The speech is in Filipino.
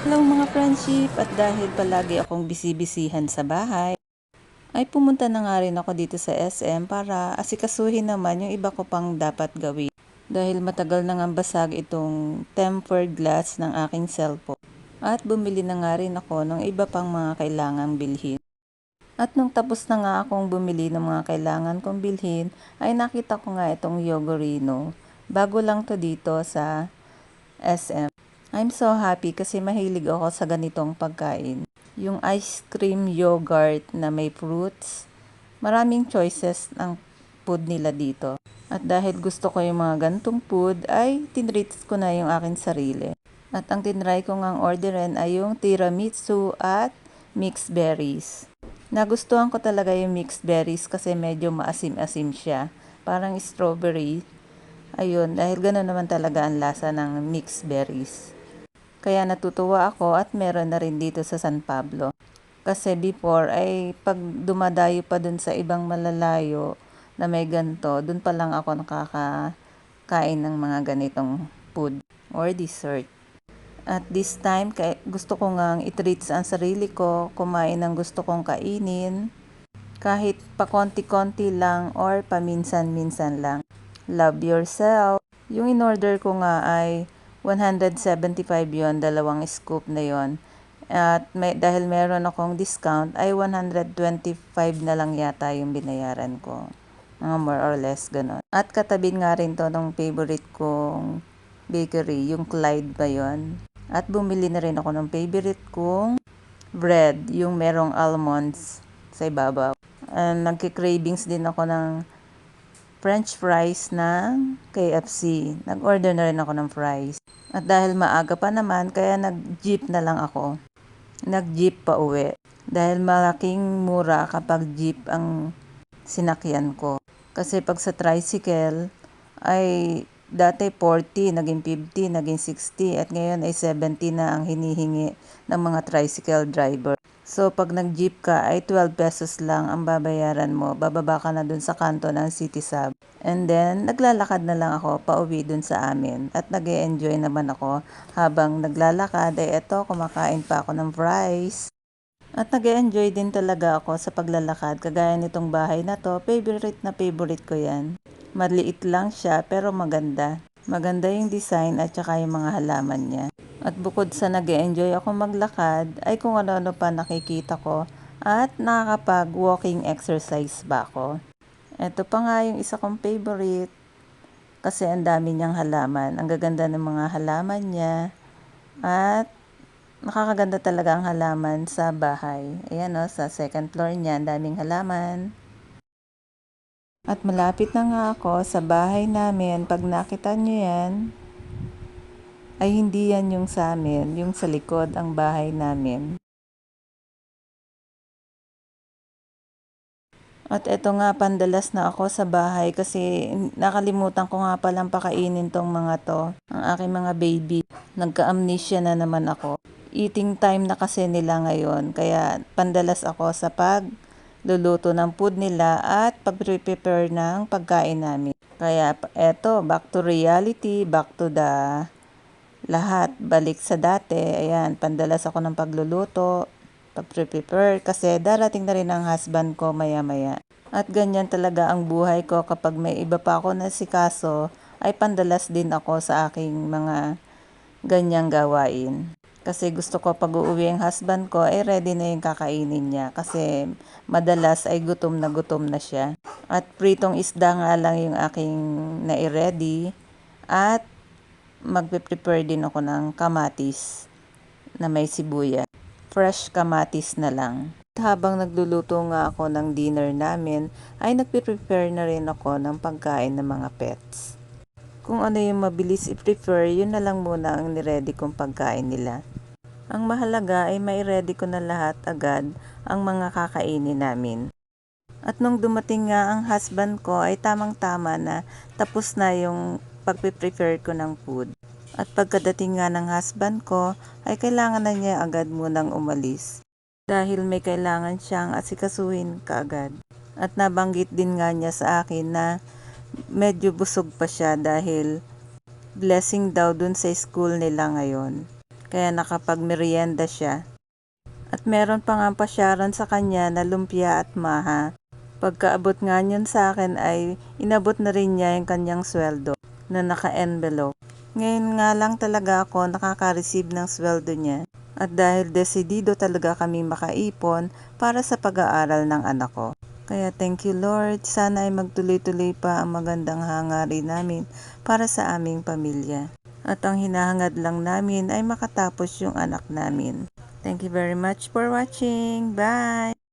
Hello mga friendship at dahil palagi akong bisibisihan sa bahay, ay pumunta na nga rin ako dito sa SM para asikasuhin naman yung iba ko pang dapat gawin. Dahil matagal na nga basag itong tempered glass ng aking cellphone. At bumili na nga rin ako ng iba pang mga kailangang bilhin. At nung tapos na nga akong bumili ng mga kailangan kong bilhin, ay nakita ko nga itong Yogurino. Bago lang to dito sa SM. I'm so happy kasi mahilig ako sa ganitong pagkain. Yung ice cream yogurt na may fruits. Maraming choices ng food nila dito. At dahil gusto ko yung mga gantong food, ay tinreat ko na yung akin sarili. At ang tinry ko ngang orderin ay yung tiramisu at mixed berries. Nagustuhan ko talaga yung mixed berries kasi medyo maasim-asim siya. Parang strawberry. Ayun, dahil gano'n naman talaga ang lasa ng mixed berries. Kaya natutuwa ako at meron na rin dito sa San Pablo. Kasi before ay pag dumadayo pa dun sa ibang malalayo na may ganto, dun pa lang ako nakakain ng mga ganitong food or dessert. At this time, gusto ko ngang i-treat ang sarili ko, kumain ng gusto kong kainin, kahit pa konti-konti lang or paminsan-minsan lang. Love yourself. Yung in-order ko nga ay 175 yon dalawang scoop na yon At may, dahil meron akong discount, ay 125 na lang yata yung binayaran ko. Mga more or less ganun. At katabi nga rin to ng favorite kong bakery, yung Clyde ba yon At bumili na rin ako ng favorite kong bread, yung merong almonds sa ibabaw. And nagki-cravings din ako ng french fries ng KFC. Nag-order na rin ako ng fries. At dahil maaga pa naman, kaya nag-jeep na lang ako. Nag-jeep pa uwi. Dahil malaking mura kapag jeep ang sinakyan ko. Kasi pag sa tricycle, ay dati 40, naging 50, naging 60, at ngayon ay 70 na ang hinihingi ng mga tricycle driver. So, pag nag-jeep ka, ay 12 pesos lang ang babayaran mo. Bababa ka na dun sa kanto ng City Sub. And then, naglalakad na lang ako pauwi dun sa amin. At nag enjoy naman ako habang naglalakad. Ay eto, kumakain pa ako ng fries. At nag enjoy din talaga ako sa paglalakad. Kagaya nitong bahay na to, favorite na favorite ko yan. Maliit lang siya pero maganda. Maganda yung design at saka yung mga halaman niya. At bukod sa nag enjoy ako maglakad, ay kung ano-ano pa nakikita ko at nakakapag-walking exercise ba ako. Ito pa nga yung isa kong favorite kasi ang dami niyang halaman. Ang gaganda ng mga halaman niya at nakakaganda talaga ang halaman sa bahay. Ayan o, sa second floor niya, ang daming halaman. At malapit na nga ako sa bahay namin. Pag nakita niyo yan, ay hindi yan yung sa amin, yung sa likod ang bahay namin. At eto nga, pandalas na ako sa bahay kasi nakalimutan ko nga palang pakainin tong mga to, ang aking mga baby. Nagka-amnesia na naman ako. Eating time na kasi nila ngayon, kaya pandalas ako sa pagluluto ng food nila at pag-prepare ng pagkain namin. Kaya eto, back to reality, back to the lahat balik sa dati. Ayan, pandalas ako ng pagluluto, pag-prepare kasi darating na rin ang husband ko maya-maya. At ganyan talaga ang buhay ko kapag may iba pa ako na si kaso, ay pandalas din ako sa aking mga ganyang gawain. Kasi gusto ko pag uuwi ang husband ko, ay ready na yung kakainin niya. Kasi madalas ay gutom na gutom na siya. At pritong isda nga lang yung aking nai-ready. At magpe-prepare din ako ng kamatis na may sibuya. Fresh kamatis na lang. Habang nagluluto nga ako ng dinner namin, ay nagpe-prepare na rin ako ng pagkain ng mga pets. Kung ano yung mabilis i-prefer, yun na lang muna ang niready kong pagkain nila. Ang mahalaga ay may ready ko na lahat agad ang mga kakainin namin. At nung dumating nga ang husband ko ay tamang-tama na tapos na yung pagpe-prepare ko ng food. At pagkadating nga ng husband ko, ay kailangan na niya agad munang umalis. Dahil may kailangan siyang asikasuhin kaagad. At nabanggit din nga niya sa akin na medyo busog pa siya dahil blessing daw dun sa school nila ngayon. kaya nakapagmerienda siya. At meron pa nga pasyaran sa kanya na lumpia at maha. Pagkaabot nga sa akin ay inabot na rin niya yung kanyang sweldo na naka-envelope. Ngayon nga lang talaga ako nakaka-receive ng sweldo niya. At dahil desidido talaga kami makaipon para sa pag-aaral ng anak ko. Kaya thank you Lord, sana ay magtuloy-tuloy pa ang magandang hangarin namin para sa aming pamilya. At ang hinahangad lang namin ay makatapos yung anak namin. Thank you very much for watching. Bye!